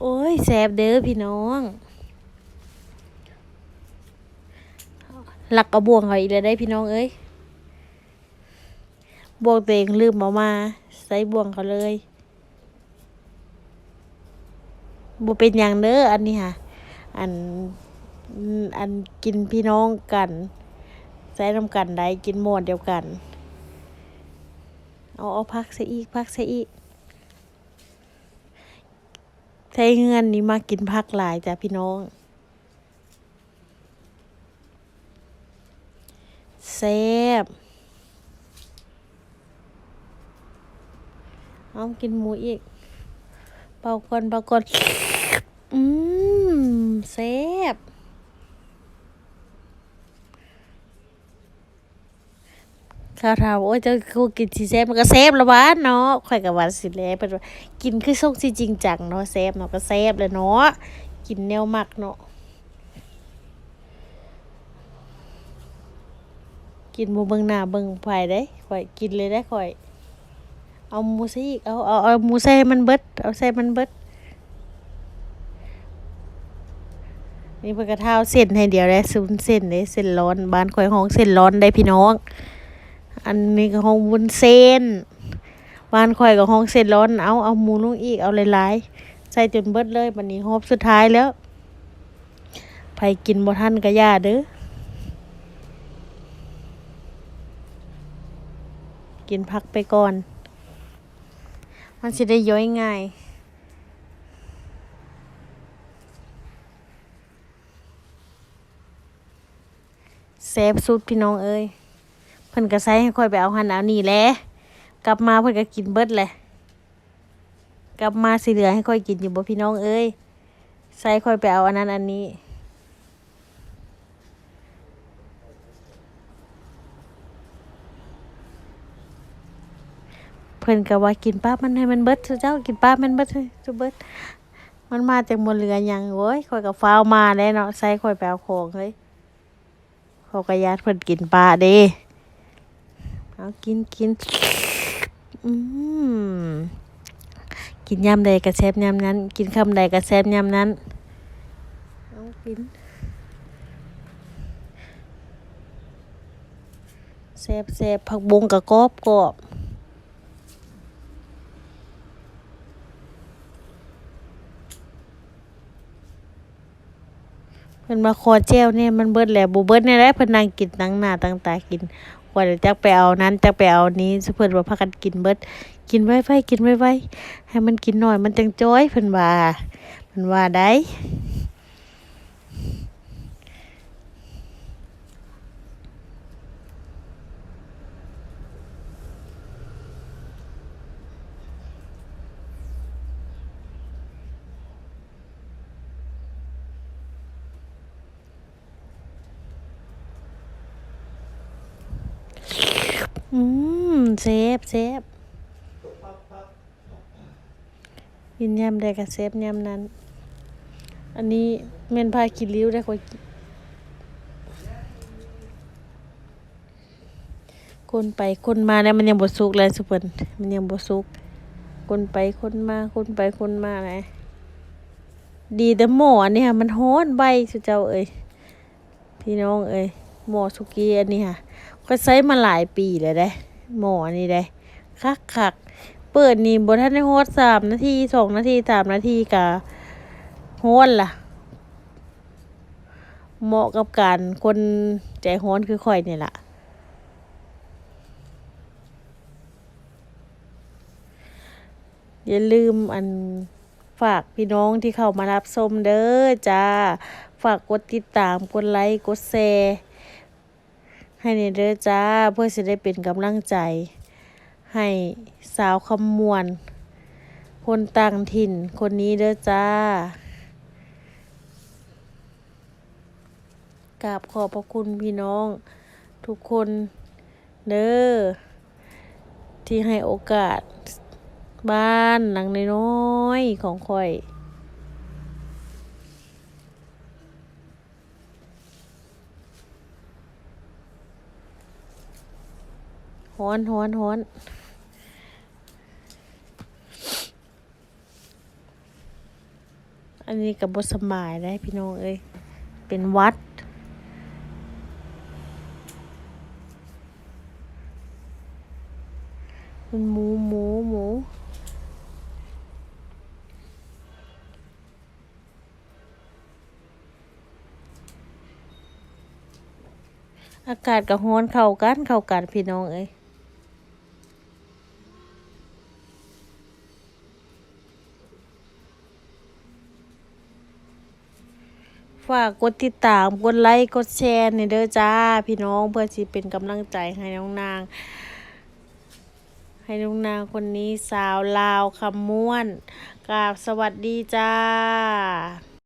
โอ้ยแซบเด้อพี่น้องหลักกระบวงเขาอีกแล้วได้พี่น้องเอ้ยบวงตัวเองลืมเอามา ใส่บวงเขาเลยบ่เป็นอย่างเด้ออันนี้ค่ะ อันอันกินพี่น้องกันใส่น้ำกันได้กินหมดเดียวกัน เอาเอาพักซะอีกพักซะอีก ใช้เงินนี้มากินพักหลายจ้ะพี่น้องเซฟเอากินหมูอีก เป่าก่อนเป่าก่อนอืมเซฟ ข้าวถาโอ้ยเจ้ากูกินสิแซบมันก็แซ่บละวะเนาะข่อยก็ว่าสิแลเป็นว่ากินคือส่งจริงจังเนาะแซ่บเนาะก็แซ่บเลยเนาะกินแนวมักเนาะกินบ่เบิ่งหน้าเบิ่งไผได้ข่อยกินเลยได้ข่อย เอาหมูใส่อีกเอาเอาเอาหมูใส่มันเบิดเอาใส่มันเบิดนี่เพิ่นก็เท้าเส้นให้เดียวได้ซุนเส้นได้เส้นร้อนบ้านข่อยห้องเส้นร้อนได้พี่น้อง อันนี้ก็ห้องวุ้นเส้นบ้านข่อยก็ห้องเส้นร้อนเอาเอาหมูลงอีกเอาหลายๆใส่จนเบิดเลยบัดนี้ฮอบสุดท้ายแล้วไผกินบ่ทันก็ย่าเด้อกินพักไปก่อน มันสิได้ย่อยง่ายเซฟสุดพี่น้องเอ้ย พิ่นก็ใส่ให้ค่อยไปเอาหันเอานี่แหละกลับมาเพิ่นก็กินเบิดแหละกลับมาสิเหลือให้ค่อยกินอยู่บ่พี่น้องเอ้ยใส่ค่อยไปเอาอันนั้นอันนี้เพิ่นก็ว่ากินป้ามันให้มันเบิดเจ้ากินป้ามันเบิดให้ซุเบิด มันมาจากบนเรือยังโว้ยค่อยก็ฟ้าวมาแล้เนาะใส่ค่อยไปเอาของเลยเขาก็ญาติเพิ่นกินปลาเด้ เอากินกินอืมกินยำใดกระแซบยำนั้น กินคำใดกระแซบยำนั้นเอากินแซบแซบผักบงกะกรอบกรอบ มันมาคอแจ้วเนี่ยมันเบิดแล้วบ่เบิดแน่ได้เพิ่นนั่งกินตั้งหน้าตั้งตากินกว่าจะจักไปเอานั้นจักไปเอานี้สุเพิ่นว่าพากันกินเบิด กินไว้ไว้กินไว้ไว้ให้มันกินหน่อยมันจังจ้อยเพิ่นว่าเพิ่นว่าได้ อืมเซฟเซฟกินยำได้กับเซฟยำนั้น อันนี้เมนพากินริ้วได้ค่อยกินคนไปคนมาแล้วมันยังบดสุกเลยสุเพิ่นมันยังบดสุก คนไปคนมาคนไปคนมาเลยดีแต่หมออันนี้ค่ะมันฮ้อนใบสุเจ้าเอ้ยพี่น้องเอ้ยหมอสุกี้อันนี้ค่ะ ก็ใช้มาหลายปีเลยได้ หมอนี่ได้คักคักเปิดนี่บทันได้โฮดสามนาทีสองนาทีสามนาทีกะโฮดล่ะ เหมาะกับการคนใจฮ้อนคือข่อยนี่แหละอย่าลืมอันฝากพี่น้องที่เข้ามารับชมเด้อจ้า ฝากกดติดตาม กดไลค์ กดแชร์ ให้ในเด้อจ้า เพื่อจะได้เป็นกำลังใจ ให้สาวคำมวนคนต่างถิ่นคนนี้เด้อจ้ากราบขอบพระคุณพี่น้อง ทุกคนเด้อที่ให้โอกาสบ้านหลังน้อยๆของข่อย ฮ้อนฮ้อนฮ้อนอันนี้กับบทสำบายได้พี่น้องเอ้ย เป็นวัด เป็นหมูหมูหมูอากาศกับฮ้อนเข้ากันเข้ากันพี่น้องเอ้ย ฝากกดติดตาม กดไลค์ กดแชร์ในเด้อจ้า พี่น้องเพื่อที่เป็นกำลังใจให้น้องนาง ให้น้องนางคนนี้สาวลาวคำม้วนกราบสวัสดีจ้า